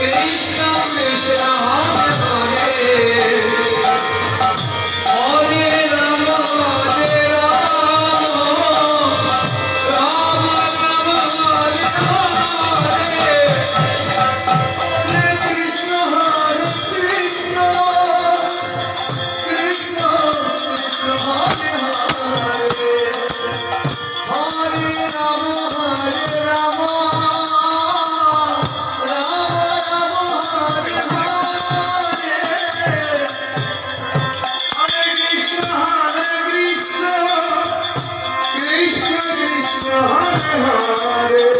Krishna Glória.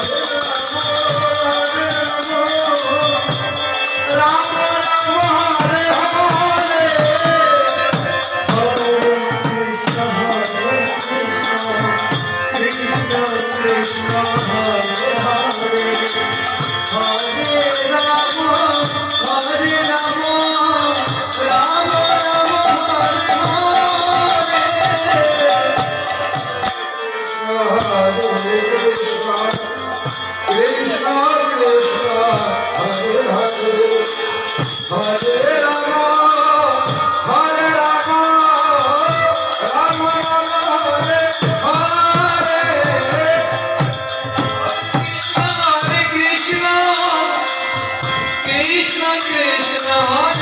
Hare her